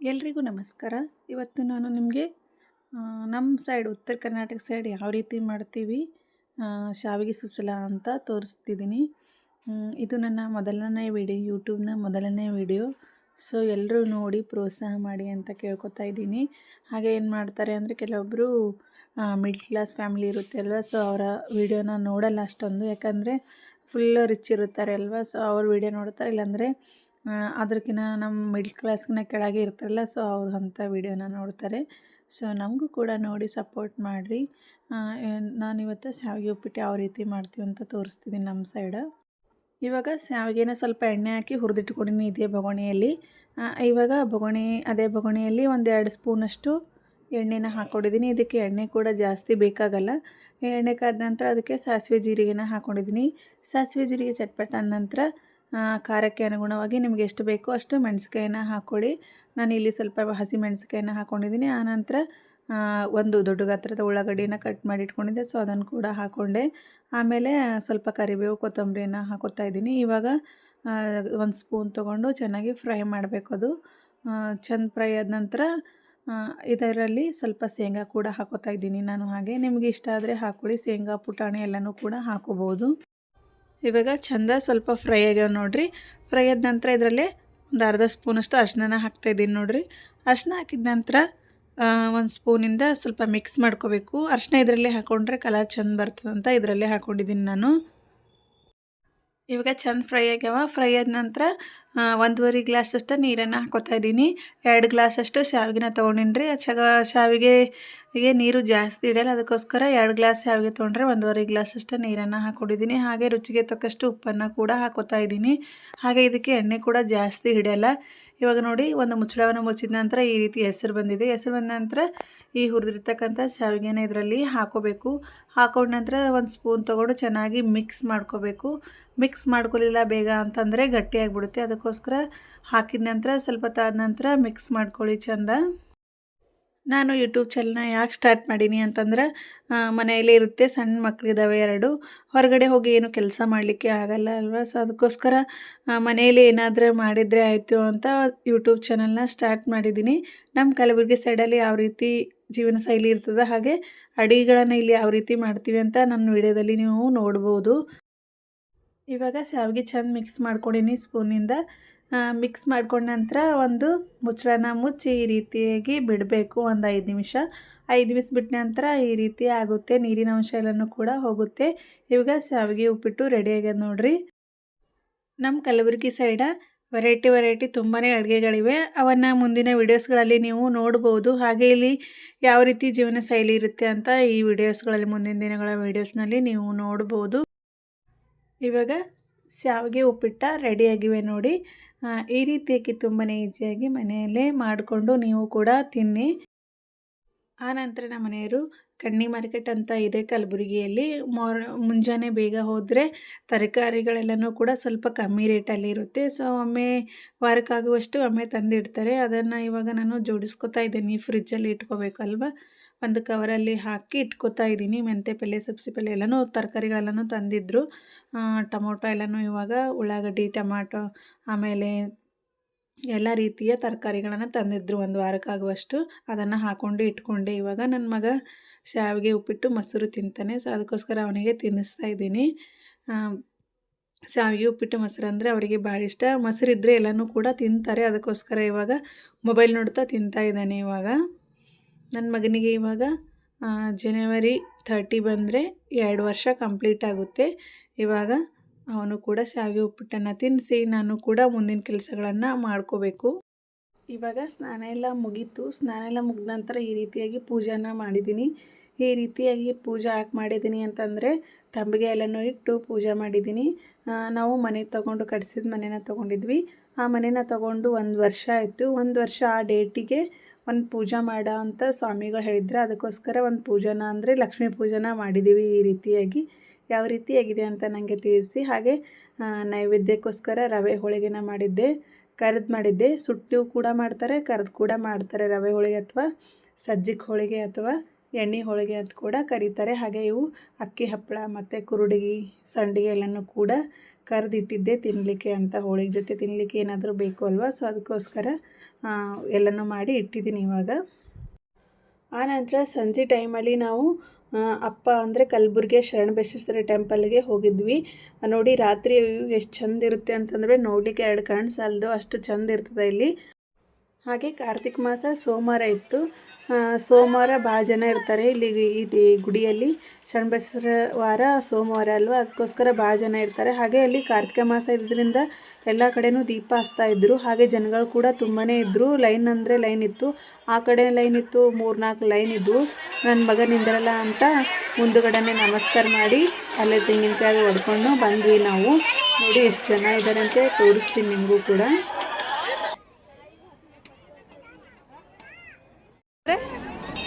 ಎಲ್ರಿಗೂ ನಮಸ್ಕಾರ. ಇವತ್ತು ನಾನು ನಿಮಗೆ ನಮ್ಮ ಸೈಡ್ ಉತ್ತರ ಕರ್ನಾಟಕ ಸೈಡ್ ಯಾವ ರೀತಿ ಮಾಡ್ತೀವಿ ಶಾವಿಗೆ ಸುಸಲ ಅಂತ ತೋರಿಸ್ತಿದ್ದೀನಿ. ಇದು ನನ್ನ ಮೊದಲನೇ ವಿಡಿಯೋ ಯೂಟ್ಯೂಬ್ನ ಮೊದಲನೇ ವಿಡಿಯೋ ಸೊ ಎಲ್ಲರೂ ನೋಡಿ ಪ್ರೋತ್ಸಾಹ ಮಾಡಿ ಅಂತ ಕೇಳ್ಕೊತಾ ಇದ್ದೀನಿ. ಹಾಗೆ ಏನು ಮಾಡ್ತಾರೆ ಅಂದರೆ ಕೆಲವೊಬ್ಬರು ಮಿಡ್ಲ್ ಕ್ಲಾಸ್ ಫ್ಯಾಮಿಲಿ ಇರುತ್ತೆ ಅಲ್ವಾ? ಸೊ ಅವರ ವಿಡಿಯೋನ ನೋಡಲ್ಲ ಅಷ್ಟೊಂದು. ಯಾಕಂದರೆ ಫುಲ್ ರಿಚ್ ಇರುತ್ತಾರೆ ಅಲ್ವಾ? ಸೊ ಅವ್ರ ವಿಡಿಯೋ ನೋಡ್ತಾರೆ. ಇಲ್ಲಾಂದರೆ ಅದಕ್ಕಿಂತ ನಮ್ಮ ಮಿಡ್ಲ್ ಕ್ಲಾಸ್ಗಿನ ಕೆಳಗೆ ಇರ್ತಾರಲ್ಲ ಸೊ ಅವ್ರು ಅಂಥ ವೀಡಿಯೋನ ನೋಡ್ತಾರೆ. ಸೊ ನಮಗೂ ಕೂಡ ನೋಡಿ ಸಪೋರ್ಟ್ ಮಾಡಿರಿ. ನಾನಿವತ್ತು ಶಾವಿಗೆ ಉಪ್ಪಿಟ್ಟು ಯಾವ ರೀತಿ ಮಾಡ್ತೀವಿ ಅಂತ ತೋರಿಸ್ತಿದ್ದೀನಿ ನಮ್ಮ ಸೈಡ ಇವಾಗ ಶಾವಿಗೆನ ಸ್ವಲ್ಪ ಎಣ್ಣೆ ಹಾಕಿ ಹುರಿದಿಟ್ಕೊಂಡಿನಿ ಇದೇ ಬೊಗಣೆಯಲ್ಲಿ. ಇವಾಗ ಬೊಗಣೆ, ಅದೇ ಬೊಗಣೆಯಲ್ಲಿ ಒಂದು ಎರಡು ಸ್ಪೂನಷ್ಟು ಎಣ್ಣೆನ ಹಾಕ್ಕೊಂಡಿದ್ದೀನಿ ಇದಕ್ಕೆ ಎಣ್ಣೆ ಕೂಡ ಜಾಸ್ತಿ ಬೇಕಾಗಲ್ಲ. ಎಣ್ಣೆ ಕಾದ ನಂತರ ಅದಕ್ಕೆ ಸಾಸಿವೆ ಜೀರಿಗೆನ ಹಾಕ್ಕೊಂಡಿದ್ದೀನಿ ಸಾಸಿವೆ ಜೀರಿಗೆ ಚಟ್ಪಟ ಅಂದ ನಂತರ ಖಾರಕ್ಕೆ ಅನುಗುಣವಾಗಿ ನಿಮಗೆ ಎಷ್ಟು ಬೇಕೋ ಅಷ್ಟು ಮೆಣಸಿಕಾಯಿನ ಹಾಕ್ಕೊಳ್ಳಿ ನಾನು ಇಲ್ಲಿ ಸ್ವಲ್ಪ ಹಸಿ ಮೆಣಸಿಕಾಯಿನ ಹಾಕ್ಕೊಂಡಿದ್ದೀನಿ ಆನಂತರ ಒಂದು ದೊಡ್ಡ ಗಾತ್ರದ ಉಳ್ಳಾಗಡ್ಡಿನ ಕಟ್ ಮಾಡಿ ಇಟ್ಕೊಂಡಿದ್ದೆ. ಸೊ ಅದನ್ನು ಕೂಡ ಹಾಕ್ಕೊಂಡೆ ಆಮೇಲೆ ಸ್ವಲ್ಪ ಕರಿಬೇವು ಕೊತ್ತಂಬರಿನ ಹಾಕೋತಾ ಇದ್ದೀನಿ. ಇವಾಗ ಒಂದು ಸ್ಪೂನ್ ತೊಗೊಂಡು ಚೆನ್ನಾಗಿ ಫ್ರೈ ಮಾಡಬೇಕು ಅದು. ಚೆಂದ ಫ್ರೈ ಆದ ನಂತರ ಇದರಲ್ಲಿ ಸ್ವಲ್ಪ ಶೇಂಗಾ ಕೂಡ ಹಾಕೋತಾ ಇದ್ದೀನಿ ನಾನು ಹಾಗೆ. ನಿಮಗೆ ಇಷ್ಟ ಆದರೆ ಹಾಕ್ಕೊಳ್ಳಿ ಶೇಂಗಾ, ಪುಟಾಣಿ ಎಲ್ಲನೂ ಕೂಡ ಹಾಕೋಬೋದು. ಇವಾಗ ಚಂದ ಸ್ವಲ್ಪ ಫ್ರೈ ಆಗ್ಯಾವ ನೋಡ್ರಿ. ಫ್ರೈ ಆದ ನಂತರ ಇದರಲ್ಲೇ ಒಂದು ಅರ್ಧ ಸ್ಪೂನಷ್ಟು ಅರ್ಶಿನ ಹಾಕ್ತಾಯಿದ್ದೀನಿ ನೋಡ್ರಿ. ಅರ್ಶಿನ ಹಾಕಿದ ನಂತರ ಒಂದು ಸ್ಪೂನಿಂದ ಸ್ವಲ್ಪ ಮಿಕ್ಸ್ ಮಾಡ್ಕೋಬೇಕು. ಅರ್ಶಿನ ಇದರಲ್ಲೇ ಹಾಕ್ಕೊಂಡ್ರೆ ಕಲರ್ ಚಂದ ಬರ್ತದಂತ ಇದರಲ್ಲೇ ಹಾಕ್ಕೊಂಡಿದ್ದೀನಿ ನಾನು. ಇವಾಗ ಚಂದ ಫ್ರೈ ಆಗ್ಯಾವ. ಫ್ರೈ ಆದ ನಂತರ ಒಂದೂವರೆ ಗ್ಲಾಸಷ್ಟು ನೀರನ್ನು ಹಾಕೋತಾ ಇದ್ದೀನಿ. ಎರಡು ಗ್ಲಾಸಷ್ಟು ಶಾವಿಗೆನ ತೊಗೊಂಡಿನಿ ಚಗ ಶಾವಿಗೆಗೆ ನೀರು ಜಾಸ್ತಿ ಇಡಲ್ಲ. ಅದಕ್ಕೋಸ್ಕರ ಎರಡು ಗ್ಲಾಸ್ ಶಾವಿಗೆ ತೊಗೊಂಡ್ರೆ ಒಂದೂವರೆ ಗ್ಲಾಸಷ್ಟು ನೀರನ್ನು ಹಾಕೊಂಡಿದ್ದೀನಿ. ಹಾಗೆ ರುಚಿಗೆ ತಕ್ಕಷ್ಟು ಉಪ್ಪನ್ನು ಕೂಡ ಹಾಕೋತಾ ಇದ್ದೀನಿ. ಹಾಗೆ ಇದಕ್ಕೆ ಎಣ್ಣೆ ಕೂಡ ಜಾಸ್ತಿ ಹಿಡಿಯಲ್ಲ. ಇವಾಗ ನೋಡಿ, ಒಂದು ಮುಚ್ಚಳವನ್ನು ಮುಚ್ಚಿದ ನಂತರ ಈ ರೀತಿ ಹೆಸರು ಬಂದಿದೆ. ಹೆಸರು ಬಂದ ನಂತರ ಈ ಹುರಿದಿರ್ತಕ್ಕಂಥ ಶಾವಿಗೆನ ಇದರಲ್ಲಿ ಹಾಕೋಬೇಕು. ಹಾಕೊಂಡ ನಂತರ ಒಂದು ಸ್ಪೂನ್ ತೊಗೊಂಡು ಚೆನ್ನಾಗಿ ಮಿಕ್ಸ್ ಮಾಡ್ಕೋಬೇಕು. ಮಿಕ್ಸ್ ಮಾಡ್ಕೊಳ್ಳಿಲ್ಲ ಬೇಗ ಅಂತಂದರೆ ಗಟ್ಟಿಯಾಗಿಬಿಡುತ್ತೆ ಅದಕ್ಕೋಸ್ಕರ ಹಾಕಿದ ನಂತರ ಸ್ವಲ್ಪ ತಾದ ನಂತರ ಮಿಕ್ಸ್ ಮಾಡ್ಕೊಳ್ಳಿ ಚಂದ. ನಾನು ಯೂಟ್ಯೂಬ್ ಚಾನಲ್ನ ಯಾಕೆ ಸ್ಟಾರ್ಟ್ ಮಾಡೀನಿ ಅಂತಂದ್ರೆ ಮನೆಯಲ್ಲಿ ಇರುತ್ತೆ, ಸಣ್ಣ ಮಕ್ಕಳಿದ್ದಾವೆ ಎರಡು. ಹೊರಗಡೆ ಹೋಗಿ ಏನು ಕೆಲಸ ಮಾಡಲಿಕ್ಕೆ ಆಗಲ್ಲ ಅಲ್ವಾ? ಸೊ ಅದಕ್ಕೋಸ್ಕರ ಮನೆಯಲ್ಲಿ ಏನಾದರೂ ಮಾಡಿದರೆ ಆಯಿತು ಅಂತ ಯೂಟ್ಯೂಬ್ ಚಾನಲ್ನ ಸ್ಟಾರ್ಟ್ ಮಾಡಿದ್ದೀನಿ ನಮ್ಮ ಕಲಬುರಗಿ ಸೈಡಲ್ಲಿ ಯಾವ ರೀತಿ ಜೀವನ ಶೈಲಿ ಇರ್ತದೆ. ಹಾಗೆ ಅಡಿಗೆಗಳನ್ನು ಇಲ್ಲಿ ಯಾವ ರೀತಿ ಮಾಡ್ತೀವಿ ಅಂತ ನನ್ನ ವಿಡಿಯೋದಲ್ಲಿ ನೀವು ನೋಡ್ಬೋದು. ಇವಾಗ ಶಾವಿಗೆ ಚಂದ ಮಿಕ್ಸ್ ಮಾಡ್ಕೊಂಡೀನಿ ಸ್ಪೂನಿಂದ. ಮಿಕ್ಸ್ ಮಾಡ್ಕೊಂಡ ನಂತರ ಒಂದು ಮುಚ್ಚಳನ ಮುಚ್ಚಿ ಈ ರೀತಿಯಾಗಿ ಬಿಡಬೇಕು. ಒಂದು ಐದು ನಿಮಿಷ. ಐದು ನಿಮಿಷ ಬಿಟ್ಟ ನಂತರ ಈ ರೀತಿ ಆಗುತ್ತೆ. ನೀರಿನ ಅಂಶ ಎಲ್ಲನೂ ಕೂಡ ಹೋಗುತ್ತೆ. ಇವಾಗ ಶಾವಿಗೆ ಉಪ್ಪಿಟ್ಟು ರೆಡಿಯಾಗ್ಯದ ನೋಡ್ರಿ. ನಮ್ಮ ಕಲಬುರಗಿ ಸೈಡ ವೆರೈಟಿ ವೆರೈಟಿ ತುಂಬಾ ಅಡುಗೆಗಳಿವೆ. ಅವನ್ನು ಮುಂದಿನ ವೀಡಿಯೋಸ್ಗಳಲ್ಲಿ ನೀವು ನೋಡ್ಬೋದು. ಹಾಗೆ ಇಲ್ಲಿ ಯಾವ ರೀತಿ ಜೀವನ ಶೈಲಿ ಇರುತ್ತೆ ಅಂತ ಈ ವಿಡಿಯೋಸ್ಗಳಲ್ಲಿ ಮುಂದಿನ ದಿನಗಳ ವೀಡಿಯೋಸ್ನಲ್ಲಿ ನೀವು ನೋಡ್ಬೋದು. ಇವಾಗ ಶಾವಿಗೆ ಉಪ್ಪಿಟ್ಟ ರೆಡಿಯಾಗಿವೆ ನೋಡಿ. ಈ ರೀತಿಯಾಗಿ ತುಂಬಾ ಈಸಿಯಾಗಿ ಮನೆಯಲ್ಲೇ ಮಾಡಿಕೊಂಡು ನೀವು ಕೂಡ ತಿನ್ನಿ. ಆನಂತರ ನಮ್ಮ ಮನೆಯವರು ಕಣ್ಣಿ ಮಾರ್ಕೆಟ್ ಅಂತ ಇದೆ ಕಲಬುರಗಿಯಲ್ಲಿ. ಮಾರ್, ಮುಂಜಾನೆ ಬೇಗ ಹೋದರೆ ತರಕಾರಿಗಳೆಲ್ಲನೂ ಕೂಡ ಸ್ವಲ್ಪ ಕಮ್ಮಿ ರೇಟಲ್ಲಿ ಇರುತ್ತೆ. ಸೊ, ಒಮ್ಮೆ ವಾರಕ್ಕಾಗುವಷ್ಟು ಒಮ್ಮೆ ತಂದಿಡ್ತಾರೆ. ಅದನ್ನು ಇವಾಗ ನಾನು ಜೋಡಿಸ್ಕೊತಾ ಇದ್ದೀನಿ. ಫ್ರಿಜ್ಜಲ್ಲಿ ಇಟ್ಕೋಬೇಕಲ್ವ ಒಂದು ಕವರಲ್ಲಿ ಹಾಕಿ ಇಟ್ಕೋತಾ ಇದ್ದೀನಿ. ಮೆಂತೆ ಪಲ್ಯ, ಸಬ್ಸಿ ಪಲ್ಯ ಎಲ್ಲನೂ, ತರಕಾರಿಗಳೆಲ್ಲನೂ ತಂದಿದ್ದರು ಟೊಮೊಟೊ ಎಲ್ಲನೂ ಇವಾಗ ಉಳ್ಳಾಗಡ್ಡಿ, ಟೊಮಾಟೊ, ಆಮೇಲೆ ಎಲ್ಲ ರೀತಿಯ ತರಕಾರಿಗಳನ್ನು ತಂದಿದ್ದರು ಒಂದು ವಾರಕ್ಕಾಗುವಷ್ಟು ಅದನ್ನು ಹಾಕ್ಕೊಂಡು ಇಟ್ಕೊಂಡೆ. ಇವಾಗ ನನ್ನ ಮಗ ಶಾವಿಗೆ ಉಪ್ಪಿಟ್ಟು ಮೊಸರು ತಿಂತಾನೆ. ಸೊ ಅದಕ್ಕೋಸ್ಕರ ಅವನಿಗೆ ತಿನ್ನಿಸ್ತಾ ಇದ್ದೀನಿ. ಶಾವಿಗೆ ಉಪ್ಪಿಟ್ಟು ಮೊಸರು ಅಂದರೆ ಅವರಿಗೆ ಭಾಳ ಇಷ್ಟ. ಮೊಸರು ಇದ್ದರೆ ಎಲ್ಲನೂ ಕೂಡ ತಿಂತಾರೆ. ಅದಕ್ಕೋಸ್ಕರ ಇವಾಗ ಮೊಬೈಲ್ ನೋಡ್ತಾ ತಿಂತಾ ಇದ್ದಾನೆ ಇವಾಗ. ನನ್ನ ಮಗನಿಗೆ ಇವಾಗ ಜನವರಿ ಥರ್ಟಿ ಬಂದರೆ ಎರಡು ವರ್ಷ ಕಂಪ್ಲೀಟ್ ಆಗುತ್ತೆ. ಇವಾಗ ಅವನು ಕೂಡ ಶಾವಿಗೆ ಉಪ್ಪಿಟ್ಟನ್ನು ತಿನ್ನಿಸಿ ನಾನು ಕೂಡ ಮುಂದಿನ ಕೆಲಸಗಳನ್ನು ಮಾಡ್ಕೋಬೇಕು. ಇವಾಗ ಸ್ನಾನ ಎಲ್ಲ ಮುಗೀತು. ಸ್ನಾನ ಎಲ್ಲ ಮುಗಿದ ನಂತರ ಈ ರೀತಿಯಾಗಿ ಪೂಜೆನ ಮಾಡಿದ್ದೀನಿ ಈ ರೀತಿಯಾಗಿ ಪೂಜೆ ಯಾಕೆ ಮಾಡಿದ್ದೀನಿ ಅಂತಂದರೆ ತಂಬಿಗೆ ಎಲ್ಲನೂ ಇಟ್ಟು ಪೂಜೆ ಮಾಡಿದ್ದೀನಿ ನಾವು ಮನೆ ತಗೊಂಡು ಕಟ್ಸಿದ ಮನೆನ ತೊಗೊಂಡಿದ್ವಿ. ಆ ಮನೆನ ತಗೊಂಡು ಒಂದು ವರ್ಷ ಆಯಿತು. ಒಂದು ವರ್ಷ ಆ ಡೇಟಿಗೆ ಒಂದು ಪೂಜೆ ಮಾಡೋ ಅಂತ ಸ್ವಾಮಿಗಳು ಹೇಳಿದ್ರು ಅದಕ್ಕೋಸ್ಕರ ಒಂದು ಪೂಜಾನ ಅಂದರೆ ಲಕ್ಷ್ಮೀ ಪೂಜಾನ ಮಾಡಿದ್ದೀವಿ ಈ ರೀತಿಯಾಗಿ. ಯಾವ ರೀತಿಯಾಗಿದೆ ಅಂತ ನನಗೆ ತಿಳಿಸಿ. ಹಾಗೆ ನೈವೇದ್ಯಕ್ಕೋಸ್ಕರ ರವೆ ಹೋಳಿಗೆನ ಮಾಡಿದ್ದೆ, ಕರೆದು ಮಾಡಿದ್ದೆ. ಸುಟ್ಟು ಕೂಡ ಮಾಡ್ತಾರೆ, ಕರೆದು ಕೂಡ ಮಾಡ್ತಾರೆ ರವೆ ಹೋಳಿಗೆ ಅಥವಾ ಸಜ್ಜಿಗೆ ಹೋಳಿಗೆ ಅಥವಾ ಎಣ್ಣೆ ಹೋಳಿಗೆ ಅಂತ ಕೂಡ ಕರೀತಾರೆ. ಹಾಗೆ ಇವು ಅಕ್ಕಿ ಹಪ್ಪಳ ಮತ್ತು ಕುರುಡಿಗೆ, ಸಂಡಿಗೆ ಎಲ್ಲನೂ ಕೂಡ ಕರೆದಿಟ್ಟಿದ್ದೆ ತಿನ್ನಲಿಕ್ಕೆ ಅಂತ. ಹೋಳಿಗೆ ಜೊತೆ ತಿನ್ನಲಿಕ್ಕೆ ಏನಾದರೂ ಬೇಕು ಅಲ್ವಾ? ಸೊ ಅದಕ್ಕೋಸ್ಕರ ಎಲ್ಲನೂ ಮಾಡಿ ಇಟ್ಟಿದ್ದೀನಿ ಇವಾಗ. ಆನಂತರ ಸಂಜೆ ಟೈಮಲ್ಲಿ ನಾವು ಅಪ್ಪ ಅಂದರೆ ಕಲಬುರ್ಗಿ ಶರಣಬಸವೇಶ್ವರ ಟೆಂಪಲ್ಗೆ ಹೋಗಿದ್ವಿ. ನೋಡಿ, ರಾತ್ರಿ ಎಷ್ಟು ಚಂದ ಇರುತ್ತೆ ಅಂತಂದರೆ ನೋಡಲಿಕ್ಕೆ ಎರಡು ಕಣ್ಣು ಅಷ್ಟು ಚಂದ ಇರ್ತದೆ ಇಲ್ಲಿ. ಹಾಗೆ ಕಾರ್ತಿಕ ಮಾಸ ಸೋಮವಾರ ಇತ್ತು. ಸೋಮವಾರ ಭಾಳ ಜನ ಇರ್ತಾರೆ ಇಲ್ಲಿ ಈ ಗುಡಿಯಲ್ಲಿ. ಶರಣಬಸವೇಶ್ವರ ವಾರ ಸೋಮವಾರ ಅಲ್ವಾ? ಅದಕ್ಕೋಸ್ಕರ ಭಾಳ ಜನ ಇರ್ತಾರೆ. ಹಾಗೆ ಅಲ್ಲಿ ಕಾರ್ತಿಕ ಮಾಸ ಇದ್ರಿಂದ ಎಲ್ಲ ಕಡೆನೂ ದೀಪ ಹಚ್ತಾ ಇದ್ದರು ಹಾಗೆ ಜನಗಳು ಕೂಡ ತುಂಬಾ ಇದ್ದರು ಲೈನ್ ಅಂದರೆ ಲೈನ್ ಇತ್ತು. ಆ ಕಡೆ ಲೈನ್ ಇತ್ತು, ಮೂರ್ನಾಲ್ಕು ಲೈನ್ ಇದ್ದವು ನನ್ನ ಮಗ ನಿಂದಿರಲ್ಲ ಅಂತ ಮುಂದುಗಡೆನೆ ನಮಸ್ಕಾರ ಮಾಡಿ ಅಲ್ಲೇ ತೆಂಗಿನಕಾಯಿ ಹೊಡ್ಕೊಂಡು ಬಂದ್ವಿ ನಾವು. ನೋಡಿ ಎಷ್ಟು ಜನ ಇದ್ದಾರೆ ಅಂತ ತೋರಿಸ್ತೀನಿ ನಿಮಗೂ ಕೂಡ.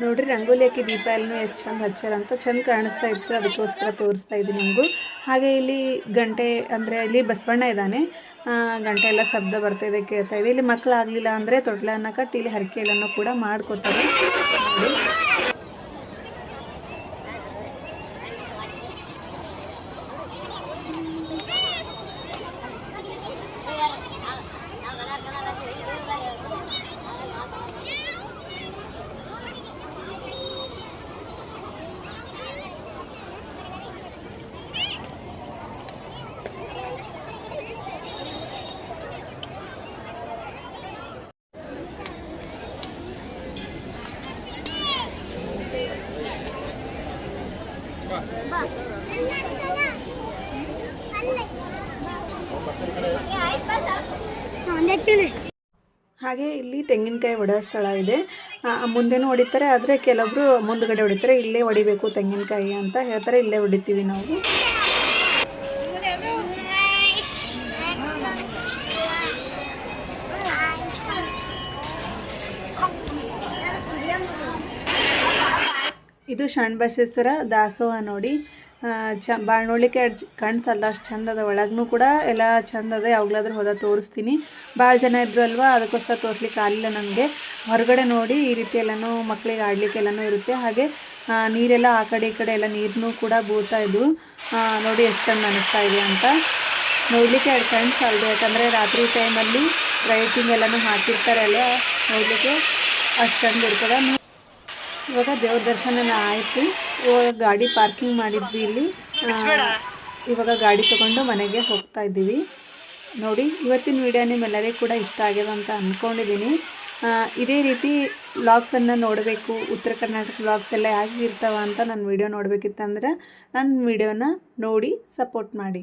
ನೋಡ್ರಿ, ರಂಗೋಲಿ ಹಾಕಿ ದೀಪ ಎಷ್ಟು ಚಂದ ಹಚ್ಚಾರ ಅಂತ ಚಂದ ಕಾಣಿಸ್ತಾ ಇತ್ತು. ಅದಕ್ಕೋಸ್ಕರ ತೋರಿಸ್ತಾ ಇದ್ದೀನಿ ನಿಮಗೂ. ಹಾಗೆ ಇಲ್ಲಿ ಗಂಟೆ, ಅಂದರೆ ಇಲ್ಲಿ ಬಸವಣ್ಣ ಇದ್ದಾನೆ. ಗಂಟೆ ಎಲ್ಲ ಶಬ್ದ ಬರ್ತಾ ಇದೆ, ಕೇಳ್ತಾ ಇದೆ. ಇಲ್ಲಿ ಮಕ್ಕಳು ಆಗಲಿಲ್ಲ ಅಂದರೆ ತೊಟ್ಲನ್ನ ಕಟ್ಟಿ ಇಲ್ಲಿ ಹರಕೆ ಎಲ್ಲನೂ ಕೂಡ ಮಾಡ್ಕೋತಾರೆ. ಹಾಗೆ ಇಲ್ಲಿ ತೆಂಗಿನಕಾಯಿ ಹೊಡೆಯೋ ಸ್ಥಳ ಇದೆ. ಮುಂದೆನೂ ಹೊಡಿತಾರೆ, ಆದರೆ ಕೆಲವೊಬ್ರು ಮುಂದ್ಗಡೆ ಹೊಡಿತಾರೆ. ಇಲ್ಲೇ ಹೊಡಿಬೇಕು ತೆಂಗಿನಕಾಯಿ ಅಂತ ಹೇಳ್ತಾರೆ. ಇಲ್ಲೇ ಹೊಡಿತೀವಿ ನಾವು. ಇದು ಶರಣಬಸವೇಶ್ವರ ದಾಸೋಹ ನೋಡಿ. ಚ ಭಾಳ ನೋಡ್ಲಿಕ್ಕೆ ಸಾಲದ ಅಷ್ಟು ಚಂದ ಅದ ಒಳಗೂ ಕೂಡ ಎಲ್ಲ ಚಂದ ಅದ. ಯಾವಾಗಲಾದ್ರೂ ಹೋದ ತೋರಿಸ್ತೀನಿ. ಭಾಳ ಜನ ಇದ್ರು ಅಲ್ವಾ, ಅದಕ್ಕೋಸ್ಕರ ತೋರಿಸ್ಲಿಕ್ಕೆ ಆಗಲಿಲ್ಲ ನನಗೆ ಹೊರಗಡೆ ನೋಡಿ ಈ ರೀತಿ ಎಲ್ಲನೂ ಮಕ್ಕಳಿಗೆ ಆಡಲಿಕ್ಕೆ ಎಲ್ಲನೂ ಇರುತ್ತೆ. ಹಾಗೆ ನೀರೆಲ್ಲ ಆ ಕಡೆ ಈ ಕಡೆ ಎಲ್ಲ ನೀರನ್ನೂ ಕೂಡ ಬೂತಾ ಇದ್ವು. ನೋಡಿ ಎಷ್ಟು ಚೆಂದ ಅನಿಸ್ತಾ ಇದೆ ಅಂತ. ನೋಡಲಿಕ್ಕೆ ಎರಡು ಕಣ್ಣು ಸಾಲದು ಯಾಕಂದರೆ ರಾತ್ರಿ ಟೈಮಲ್ಲಿ ಲೈಟಿಂಗ್ ಎಲ್ಲನೂ ಹಾಕಿರ್ತಾರೆ ಅಲ್ಲ ನೋಡಲಿಕ್ಕೆ. ಅಷ್ಟು ಚೆಂದ ಇರ್ತದೆ. ಇವಾಗ ದೇವ್ರ ದರ್ಶನ ಆಯಿತು. ಇವಾಗ ಗಾಡಿ ಪಾರ್ಕಿಂಗ್ ಮಾಡಿದ್ವಿ ಇಲ್ಲಿ. ಇವಾಗ ಗಾಡಿ ತಗೊಂಡು ಮನೆಗೆ ಹೋಗ್ತಾ ಇದ್ದೀವಿ. ನೋಡಿ ಇವತ್ತಿನ ವಿಡಿಯೋ ನಿಮ್ಮೆಲ್ಲರಿಗೂ ಕೂಡ ಇಷ್ಟ ಆಗ್ಯದ ಅಂತ ಅಂದ್ಕೊಂಡಿದ್ದೀನಿ ಇದೇ ರೀತಿ ವ್ಲಾಗ್ಸನ್ನು ನೋಡಬೇಕು. ಉತ್ತರ ಕರ್ನಾಟಕ ವ್ಲಾಗ್ಸ್ ಎಲ್ಲ ಹೇಗಿರ್ತಾವ ಅಂತ ನನ್ನ ವಿಡಿಯೋ ನೋಡಬೇಕಿತ್ತಂದ್ರೆ ನನ್ನ ವಿಡಿಯೋನ ನೋಡಿ ಸಪೋರ್ಟ್ ಮಾಡಿ.